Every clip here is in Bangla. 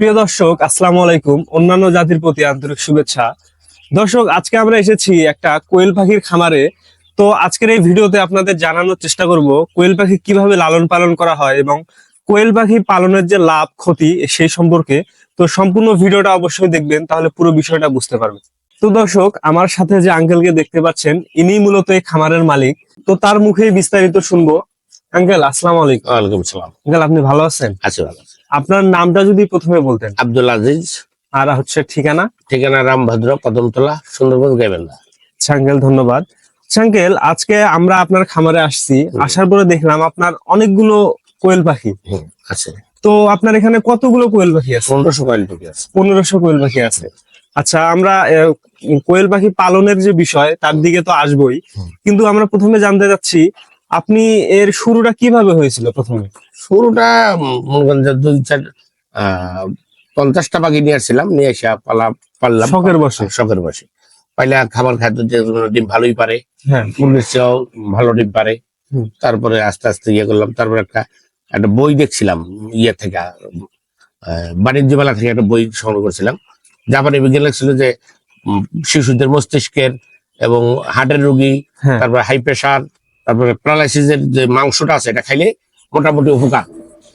প্রিয় দর্শক আসসালামু আলাইকুম। অন্যান্য জাতির প্রতি আন্তরিক শুভেচ্ছা। দর্শক আজকে আমরা এসেছি একটা কোয়েল পাখির খামারে। তো আজকের এই ভিডিওতে আপনাদের জানানোর চেষ্টা করব কোয়েল পাখি কীভাবে লালন পালন করা হয় এবং কোয়েল পাখি পালনের যে লাভ ক্ষতি সেই সম্পর্কে। তো সম্পূর্ণ ভিডিওটা অবশ্যই দেখবেন তাহলে পুরো বিষয়টা বুঝতে পারবেন। তো দর্শক আমার সাথে যে আঙ্কেলকে দেখতে পাচ্ছেন ইনি মূলত এই খামারের মালিক। তো তার মুখেই বিস্তারিত শুনব। আঙ্কেল আসসালামু আলাইকুম। ওয়ালাইকুম আঙ্কেল আপনি ভালো আছেন? আছি ভালো আছি। আপনার নামটা যদি প্রথমে বলতেন। আব্দুল আজিজ। আর হচ্ছে ঠিকানা? ঠিকানা রামভদ্র কদমতলা সুন্দরবন গাইবেন্দা আচ্ছা আঙ্কেল ধন্যবাদ। আঙ্কেল আজকে আমরা আপনার খামারে আসছি। আসার পরে দেখলাম আপনার অনেকগুলো কোয়েল পাখি। আছে। তো আপনার এখানে কতগুলো কোয়েল পাখি আছে? পনেরোশো কয়েল টুকি আছে। পনেরোশো কোয়েল পাখি আছে। আচ্ছা আমরা কোয়েল পাখি পালনের যে বিষয় তার দিকে তো আসবই। কিন্তু আমরা প্রথমে জানতে চাচ্ছি আপনি এর শুরুটা কীভাবে হয়েছিল প্রথমে? শুরুটা মনে করেন যে দুই চার পঞ্চাশটা বাকি নিয়ে আসছিলাম নিয়ে এসে পালা পারলাম শখের বসে। শখের বসে। পাইলে খাবার খাদ্য যে ডিম ভালোই পারে। হ্যাঁ। মুরগির চেয়েও ভালো ডিম পারে। তারপরে আস্তে আস্তে ইয়ে করলাম। তারপরে একটা একটা বই দেখছিলাম ইয়ে থেকে বাণিজ্য মেলা থেকে একটা বই সংগ্রহ করছিলাম। জাপানি বিজ্ঞান লেখছিল যে শিশুদের মস্তিষ্কের এবং হার্টের রোগী হ্যাঁ। তারপরে হাই প্রেশার তারপরে প্যারালাইসিসের যে মাংসটা আছে এটা খাইলে মোটামুটি উপকার।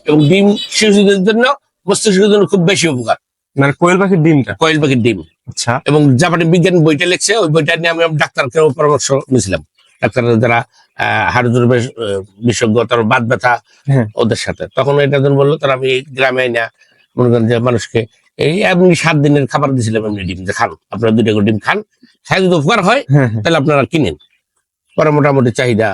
এবং ডিম শিশুদের জন্য মস্তিষ্কের জন্য খুব বেশি উপকার। মানে কোয়েল পাখির ডিমটা? কয়েল পাখির ডিম। আচ্ছা। এবং জাপানি বিজ্ঞান বইটা লিখছে ওই বইটা নিয়ে আমি ডাক্তারকেও পরামর্শ নিয়েছিলাম। ডাক্তাররা যারা হাড় বিশেষজ্ঞ তারপর বাদ ব্যথা হ্যাঁ। ওদের সাথে। তখন এটা যখন বলল তারা আমি গ্রামে না মনে করেন যে মানুষকে এই এমনি সাত দিনের খাবার দিয়েছিলাম এমনি ডিম যে খান। আপনারা দুইটা করে ডিম খান খাই যদি উপকার হয় হ্যাঁ হ্যাঁ। তাহলে আপনারা কিনেন। পরে মোটামুটি চাহিদা।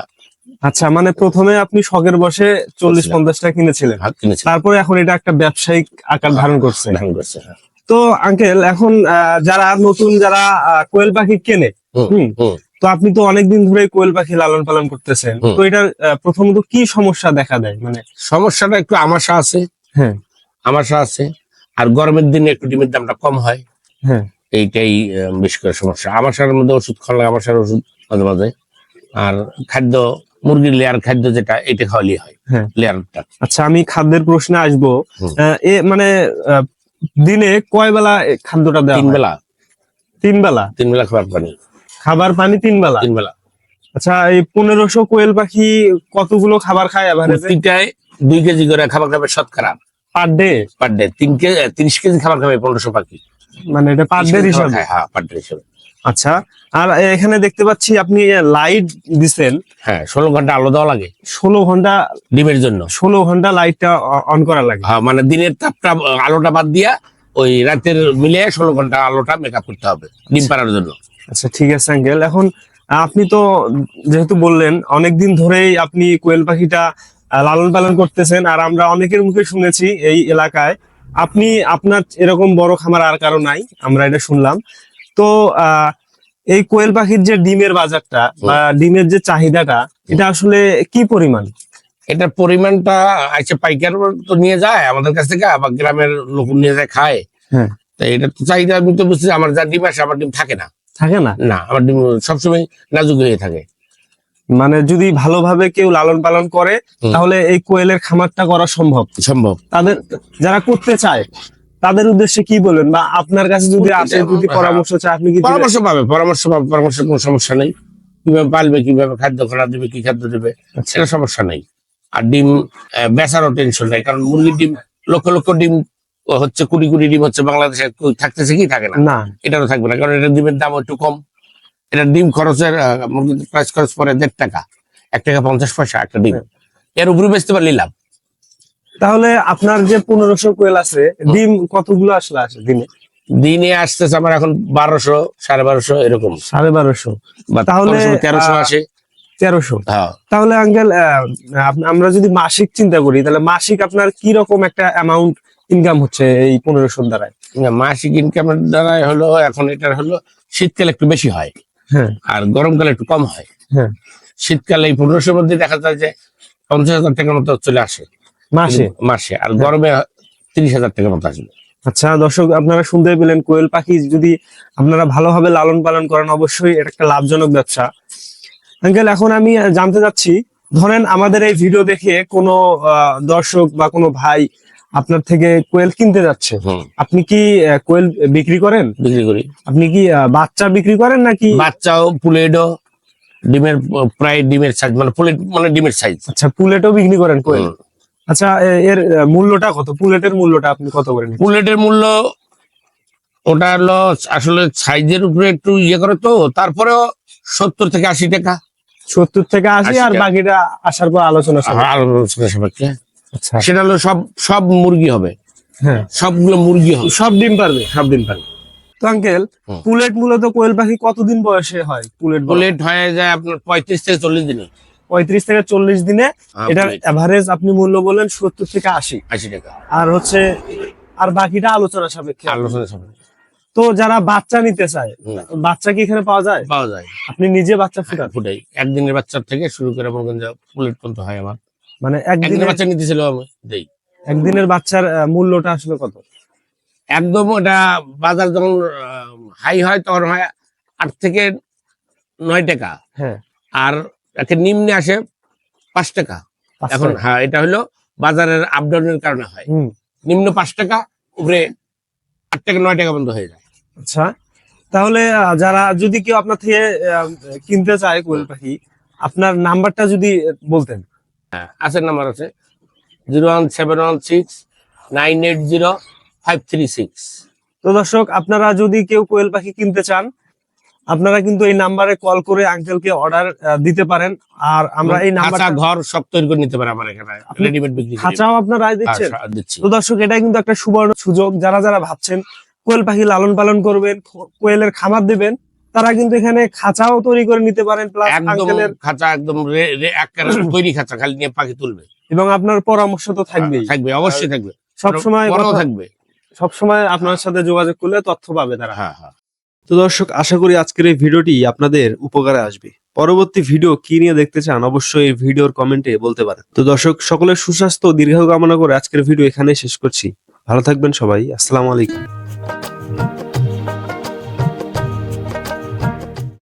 আচ্ছা মানে প্রথমে আপনি শখের বসে চল্লিশ। পঞ্চাশটা কিনেছিলেন। কিনেছে তারপরে এখন এটা একটা ব্যবসায়িক আকার ধারণ করছে। ধান করছে হ্যাঁ। তো আঙ্কেল এখন যারা নতুন যারা কোয়েল পাখি কেনে। তো আপনি তো অনেকদিন ধরে কোয়েল পাখি লালন পালন করতেছেন। তো এটার প্রথমত কি সমস্যা দেখা দেয়? মানে সমস্যাটা একটু আমাশা আছে। হ্যাঁ। আমাশা আছে। আর গরমের দিনে একটু ডিমের দামটা কম হয়। হ্যাঁ। এইটাই বেশি করে সমস্যা। আমাশার মধ্যে ওষুধ খাওয়ালে আমাশার ওষুধ মাঝে মাঝে। আর খাদ্য মুরগির লেয়ার খাদ্য যেটা এটা খাওয়ালি হয় হ্যাঁ। লেয়ারটা আচ্ছা আমি খাদ্যের প্রশ্নে আসব। এ মানে দিনে কয় বেলা খাদ্যটা দেওয়া তিন বেলা তিন বেলা তিন বেলা খাবার পানি। খাবার পানি তিন বেলা তিন বেলা আচ্ছা এই পনেরোশো কোয়েল পাখি কতগুলো খাবার খায় এভারেজে প্রতিটায় দুই কেজি করে খাবার খাবে শতকরা। পার ডে পার ডে তিন কেজি তিরিশ কেজি খাবার খাবে পনেরোশো পাখি। মানে এটা পার ডে হিসাবে? হ্যাঁ পার ডে হিসাবে। আচ্ছা আর এখানে দেখতে পাচ্ছি আপনি লাইট দিছেন। হ্যাঁ ষোলো ঘণ্টা আলো দেওয়া লাগে। ষোলো ঘণ্টা ডিমের জন্য। ষোলো ঘণ্টা লাইটটা অন করা লাগে। হ্যাঁ মানে দিনের তাপটা আলোটা বাদ দিয়া ওই রাতের মিলে ষোলো ঘণ্টা আলোটা মেকআপ করতে হবে ডিম পাড়ার জন্য। আচ্ছা ঠিক আছে আঙ্কেল। এখন আপনি তো যেহেতু বললেন অনেকদিন ধরেই আপনি কোয়েল পাখিটা লালন পালন করতেছেন আর আমরা অনেকের মুখে শুনেছি এই এলাকায়। আপনি আপনার এরকম বড় খামার আর কারও নাই আমরা এটা শুনলাম। তো আহ, এই কোয়েল পাখির যে ডিমের বাজারটা বা ডিমের যে চাহিদাটা এটা আসলে কি পরিমাণ? এটার পরিমাণটা আচ্ছা পাইকার তো নিয়ে যায় আমাদের কাছ থেকে আবার গ্রামের লোক নিয়ে যায় খায়। হ্যাঁ। এটা তো চাহিদা আমি তো বুঝছি আমার যা ডিম আসে আমার ডিম থাকে না। থাকে না? না আমার ডিম সবসময় নাজুক হয়ে থাকে। মানে যদি ভালোভাবে কেউ লালন পালন করে তাহলে এই কোয়েলের খামারটা করা সম্ভব। সম্ভব। তাদের যারা করতে চায় তাদের উদ্দেশ্যে কি বলেন বা আপনার কাছে যদি আসে যদি হ্যাঁ। পরামর্শ চায় আপনি কি পরামর্শ পাবে পরামর্শ পাবে পরামর্শের কোনো সমস্যা নেই। কীভাবে পালবে কীভাবে খাদ্য খানা দেবে কি খাদ্য দেবে আচ্ছা। সেটা সমস্যা নেই। আর ডিম বেচারও টেনশন নেই কারণ মুরগির ডিম লক্ষ লক্ষ ডিম হচ্ছে কুড়ি কুড়ি ডিম হচ্ছে বাংলাদেশে থাকতেছে কি থাকে না। এটারও থাকবে না কারণ এটা ডিমের দাম একটু কম। এটা ডিম খরচের মুরগির প্রাইস খরচ পরে দেড় টাকা এক টাকা পঞ্চাশ পয়সা একটা ডিম। এর উপরে বেচতে পারলে লাভ। তাহলে আপনার যে পনেরোশো কোয়েল আছে ডিম কতগুলো আসলে আসে দিনে? দিনে আসতেছে আমার এখন বারোশো সাড়ে বারোশো এরকম। সাড়ে বারোশো। বা তাহলে, তেরোশো আসে। তেরোশো। হ্যাঁ। তাহলে আঙ্কেল আমরা যদি মাসিক চিন্তা করি তাহলে মাসিক আপনার কি রকম একটা অ্যামাউন্ট ইনকাম হচ্ছে এই পনেরোশোর দ্বারায়? মাসিক ইনকামের দ্বারা হলো এখন এটার হলো শীতকালে একটু বেশি হয়। হ্যাঁ। আর গরমকালে একটু কম হয়। হ্যাঁ। শীতকালে এই পনেরোশোর মধ্যে দেখা যায় যে পঞ্চাশ হাজার টাকার মতো চলে আসে। মাসে? মাসে। আর গরমে তিরিশ হাজার টাকার মতো আসবে। আচ্ছা দর্শক আপনারা শুনতে পেলেন কোয়েল পাখি। যদি আপনারা ভালোভাবে লালন পালন করেন অবশ্যই এটা একটা লাভজনক ব্যবসা। আঙ্কেল এখন আমি জানতে চাচ্ছি ধরেন আমাদের এই ভিডিও দেখে কোনো দর্শক বা কোনো ভাই আপনার থেকে কোয়েল কিনতে যাচ্ছে। আপনি কি কোয়েল বিক্রি করেন? বিক্রি করি। আপনি কি বাচ্চা বিক্রি করেন নাকি? বাচ্চাও পুলেটও ডিমের প্রায় ডিমের সাইজ মানে পুলেট মানে ডিমের সাইজ আচ্ছা পুলেটও বিক্রি করেন কোয়েল? আচ্ছা এর মূল্যটা কত? পুলেটের মূল্যটা আপনি কত করে নিচ্ছেন? পুলেটের মূল্য ওটা হলো আসলে সাইজের উপরে একটু ইয়ে করে তো তারপরেও সত্তর থেকে আশি টাকা। সত্তর থেকে আশি আর। বাকিটা আসার পর আলোচনা। আলোচনা সাপেক্ষে। আচ্ছা। সেটা হলো সব সব মুরগি হবে। হ্যাঁ। সবগুলো মুরগি হবে। সব ডিম পারবে? সব ডিম পারবে। তো আঙ্কেল পুলেট মূলত কোয়েল পাখি কতদিন বয়সে হয়? পুলেট? বুলেট হয়ে যায় আপনার পঁয়ত্রিশ থেকে চল্লিশ দিনে। পঁয়ত্রিশ থেকে চল্লিশ দিনে এটার এভারেজ আপনি মূল্য বলেন সত্তর থেকে আশি। আশি টাকা। আর হচ্ছে আর বাকিটা আলোচনা সাপেক্ষে। আলোচনা সাপেক্ষে। তো যারা বাচ্চা নিতে চায় বাচ্চা কি এখানে পাওয়া যায়? পাওয়া যায়। আপনি নিজে বাচ্চা ফুটান? ফুটাই। একদিনের বাচ্চার থেকে শুরু করে মনে করেন যে বুলেট পর্যন্ত হয় আমার। মানে একদিনের একদিনের বাচ্চা নিতেছিল আমি দেই। একদিনের বাচ্চার মূল্যটা আসলে কত? একদম এটা বাজার যখন হাই হয় তখন হয় আট থেকে নয় টাকা। হ্যাঁ। আর নিম্নে আসে পাঁচ টাকা। এখন হ্যাঁ এটা হলো বাজারের আপডাউনের কারণে হয়। নিম্ন পাঁচ টাকা উপরে আট টাকা নয় টাকা পর্যন্ত হয়ে যায়। আচ্ছা তাহলে যারা যদি কেউ আপনার থেকে কিনতে চায় কোয়েল পাখি আপনার নাম্বারটা যদি বলতেন। হ্যাঁ আছে নাম্বার আছে। Zero one seven one six nine eight zero five three six. তো দর্শক আপনারা যদি কেউ কোয়েল পাখি কিনতে চান আপনারা কিন্তু এই নাম্বারে কল করে আঙ্কেলকে অর্ডার দিতে পারেন। আর আমরা এই নাম্বার ঘর সব তৈরি করে নিতে পারে আমার এখানে। রেডিমেড বিক্রি করি। খাঁচাও আপনারা দিচ্ছেন। হ্যাঁ, তো দর্শক এটা কিন্তু একটা সুবর্ণ সুযোগ। যারা যারা ভাবছেন কোয়েল পাখি লালন পালন করবেন কোয়েলের খামার দেবেন তারা কিন্তু এখানে খাঁচাও তৈরি করে নিতে পারেন প্লাস আঙ্কেলের খাঁচা একদম তৈরি খাঁচা খালি নিয়ে পাখি তুলবে। এবং আপনার পরামর্শ তো থাকবেই। থাকবে অবশ্যই থাকবে। সবসময় থাকবে। সবসময় আপনার সাথে যোগাযোগ করলে তথ্য পাবে তারা। হ্যাঁ হ্যাঁ। তো দর্শক, আশা করি আজকের এই ভিডিওটি আপনাদের উপকারে আসবে। পরবর্তী ভিডিও কি নিয়ে দেখতে চান অবশ্যই এই ভিডিওর কমেন্টে বলতে পারেন। তো দর্শক, সকলের সুস্বাস্থ্য দীর্ঘ কামনা করে আজকের ভিডিও এখানে শেষ করছি। ভালো থাকবেন সবাই। আসসালামু আলাইকুম।